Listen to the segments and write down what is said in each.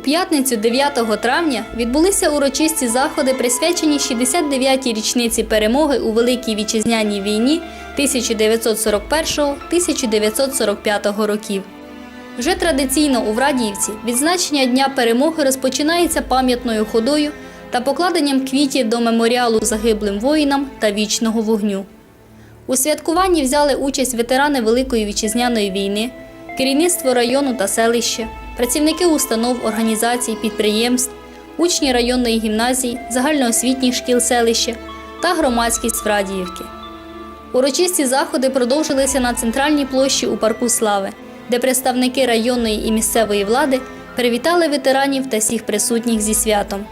п'ятницю 9 травня відбулися урочисті заходи, присвячені 69-й річниці перемоги у Великій Вітчизняній війні 1941-1945 років. Вже традиційно у Врадіївці відзначення Дня перемоги розпочинається пам'ятною ходою та покладенням квітів до меморіалу загиблим воїнам та вічного вогню. У святкуванні взяли участь ветерани Великої вітчизняної війни, керівництво району та селища, працівники установ, організацій, підприємств, учні районної гімназії, загальноосвітніх шкіл селища та громадськість Врадіївки. Урочисті заходи продовжилися на центральній площі у парку Слави, де представники районної і місцевої влади привітали ветеранів та всіх присутніх зі святом.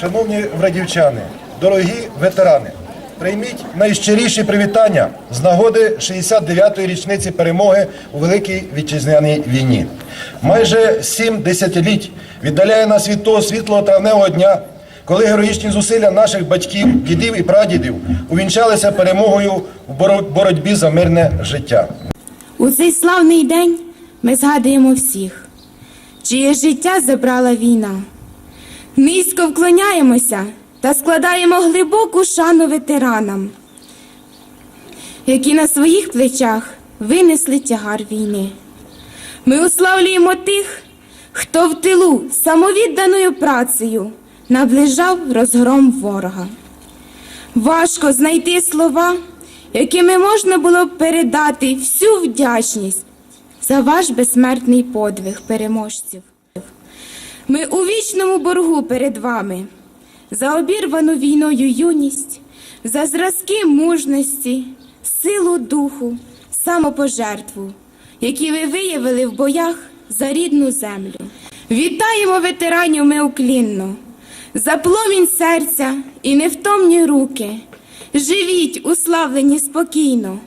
Шановні врадівчани, дорогі ветерани, прийміть найщиріші привітання з нагоди 69-ї річниці перемоги у Великій Вітчизняній війні. Майже сім десятиліть віддаляє нас від того світлого травневого дня, коли героїчні зусилля наших батьків, дідів і прадідів увінчалися перемогою в боротьбі за мирне життя. У цей славний день ми згадуємо всіх, чиє життя забрала війна. Низько вклоняємося та складаємо глибоку шану ветеранам, які на своїх плечах винесли тягар війни. Ми уславлюємо тих, хто в тилу самовідданою працею наближав розгром ворога. Важко знайти слова, якими можна було б передати всю вдячність за ваш безсмертний подвиг переможців. Ми у вічному боргу перед вами за обірвану війною юність, за зразки мужності, силу духу, самопожертву, які ви виявили в боях за рідну землю. Вітаємо ветеранів ми уклінно, за пломінь серця і невтомні руки. Живіть, уславлені спокійно,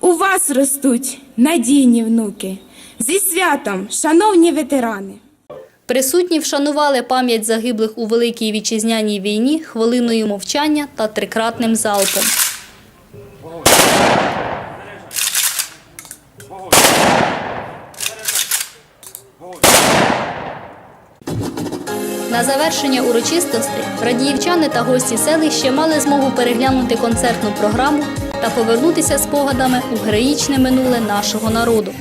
у вас ростуть надійні внуки. Зі святом, шановні ветерани! Присутні вшанували пам'ять загиблих у Великій Вітчизняній війні хвилиною мовчання та трикратним залпом. На завершення урочистостей радіївчани та гості селища мали змогу переглянути концертну програму та повернутися спогадами у героїчне минуле нашого народу.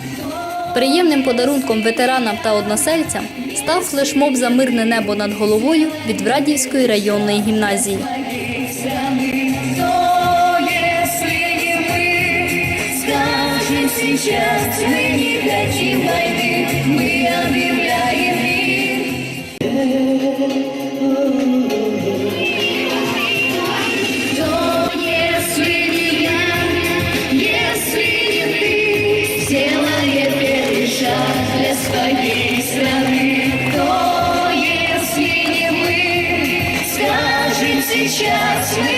Приємним подарунком ветеранам та односельцям став флешмоб за мирне небо над головою від Врадівської районної гімназії. Сейчас, мы не хотим скажем сейчас,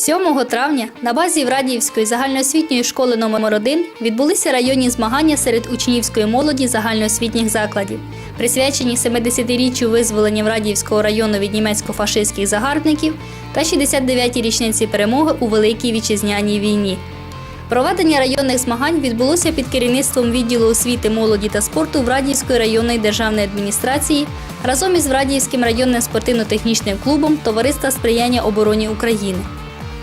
7 травня на базі Врадіївської загальноосвітньої школи номер 1 відбулися районні змагання серед учнівської молоді загальноосвітніх закладів, присвячені 70-річчю визволення Врадіївського району від німецько-фашистських загарбників та 69-й річниці перемоги у Великій Вітчизняній війні. Проведення районних змагань відбулося під керівництвом відділу освіти, молоді та спорту Врадіївської районної державної адміністрації разом із Врадіївським районним спортивно-технічним клубом Товариства сприяння обороні України.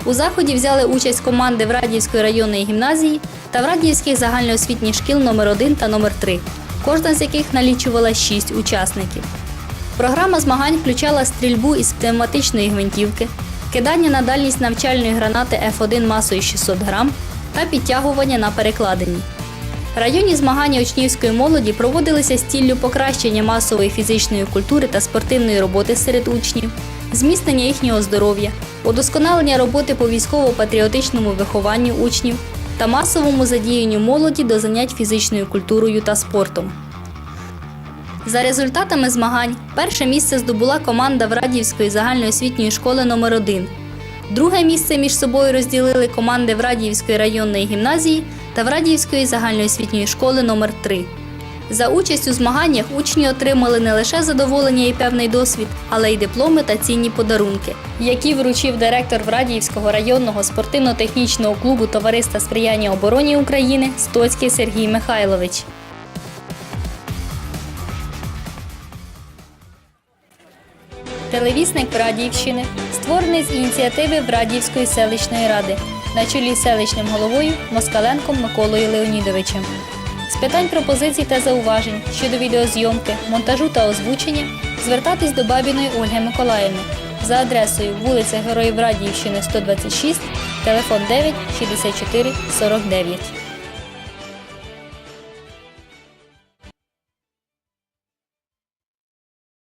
У заході взяли участь команди Врадіївської районної гімназії та Врадіївських загальноосвітніх шкіл номер 1 та номер 3 кожна з яких налічувала 6 учасників. Програма змагань включала стрільбу із пневматичної гвинтівки, кидання на дальність навчальної гранати F1 масою 600 грам та підтягування на перекладині. Районні змагання учнівської молоді проводилися з ціллю покращення масової фізичної культури та спортивної роботи серед учнів, зміцнення їхнього здоров'я, удосконалення роботи по військово-патріотичному вихованню учнів та масовому задіянню молоді до занять фізичною культурою та спортом. За результатами змагань перше місце здобула команда Врадіївської загальноосвітньої школи номер 1 Друге місце між собою розділили команди Врадіївської районної гімназії та Врадіївської загальноосвітньої школи номер 3 За участь у змаганнях учні отримали не лише задоволення і певний досвід, але й дипломи та цінні подарунки, які вручив директор Врадіївського районного спортивно-технічного клубу Товариства сприяння обороні України Стоцький Сергій Михайлович. Телевісник Врадіївщини створений з ініціативи Врадіївської селищної ради на чолі з селищним головою Москаленком Миколою Леонідовичем. Питань пропозицій та зауважень щодо відеозйомки, монтажу та озвучення звертатись до Бабіної Ольги Миколаївни за адресою вулиця Героїв Радіївщини 126, телефон 9 64 49.